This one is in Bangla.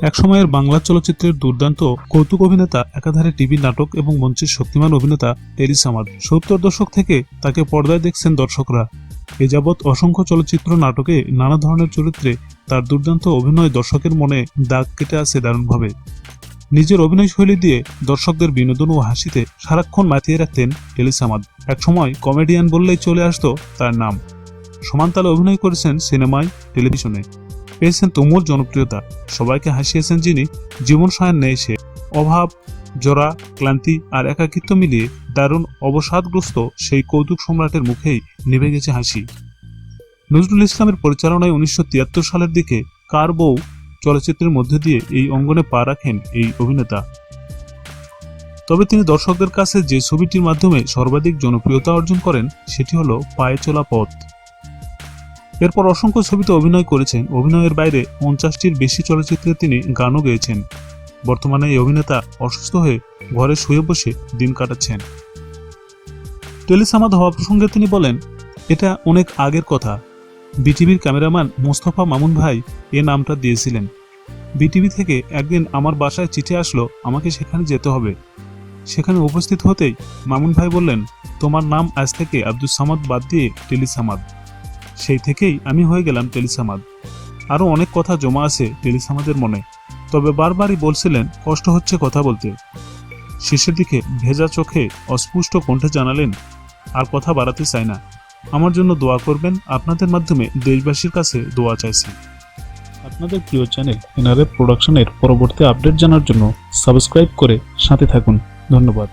একসময়ের বাংলা চলচ্চিত্রের দুর্দান্ত কৌতুক অভিনেতা, একাধারে টিভি নাটক এবং মঞ্চের শক্তিমান অভিনেতা টেরিস আমাদ সত্তর দশক থেকে তাকে পর্দায় দেখছেন দর্শকরা। এ যাবৎ অসংখ্য চলচ্চিত্র নাটকে নানা ধরনের চরিত্রে তার দুর্দান্ত অভিনয় দর্শকের মনে দাগ কেটে আছে দারুণভাবে। নিজের অভিনয় শৈলী দিয়ে দর্শকদের বিনোদন ও হাসিতে সারাক্ষণ মাতিয়ে রাখতেন টেলিস আমাদ একসময় কমেডিয়ান বললেই চলে আসতো তার নাম। সমানতালে অভিনয় করেছেন সিনেমায়, টেলিভিশনে। পেয়েছেন তুমুল জনপ্রিয়তা। সবাইকে হাসিয়েছেন যিনি জীবন সায়ন নেই সে। অভাব, জরা, ক্লান্তি আর একাকিত্ব মিলিয়ে দারুণ অবসাদগ্রস্ত সেই কৌতুক সম্রাটের মুখেই নিভে গেছে হাসি। নজরুল ইসলামের পরিচালনায় উনিশশো তিয়াত্তর সালের দিকে কার বউ চলচ্চিত্রের মধ্যে দিয়ে এই অঙ্গনে পা রাখেন এই অভিনেতা। তবে তিনি দর্শকদের কাছে যে ছবিটির মাধ্যমে সর্বাধিক জনপ্রিয়তা অর্জন করেন, সেটি হলো পায়ে চলা পথ। এরপর অসংখ্য ছবিতে অভিনয় করেছেন। অভিনয়ের বাইরে পঞ্চাশটির বেশি চলচ্চিত্রে তিনি গানও গেয়েছেন। বর্তমানে এই অভিনেতা অসুস্থ হয়ে ঘরে শুয়ে বসে দিন কাটাচ্ছেন। টেলিসামাদ হওয়া প্রসঙ্গে তিনি বলেন, এটা অনেক আগের কথা। বিটিভির ক্যামেরাম্যান মোস্তফা মামুন ভাই এ নামটা দিয়েছিলেন। বিটিভি থেকে একদিন আমার বাসায় চিঠি আসলো, আমাকে সেখানে যেতে হবে। সেখানে উপস্থিত হতেই মামুন ভাই বললেন, তোমার নাম আজ থেকে আব্দুল সামাদ বাদ দিয়ে টেলিসামাদ। সেই থেকেই আমি হয়ে গেলাম টেলিসামাদ। আরও অনেক কথা জমা আছে টেলিসামাদের মনে, তবে বারবারই বলছিলেন, কষ্ট হচ্ছে কথা বলতে। শেষের দিকে ভেজা চোখে অস্পুষ্ট কণ্ঠে জানালেন, আর কথা বাড়াতে চাই না। আমার জন্য দোয়া করবেন, আপনাদের মাধ্যমে দেশবাসীর কাছে দোয়া চাইছি। আপনাদের প্রিয় চ্যানেল এনআরএফ প্রোডাকশনের পরবর্তী আপডেট জানার জন্য সাবস্ক্রাইব করে সাথে থাকুন। ধন্যবাদ।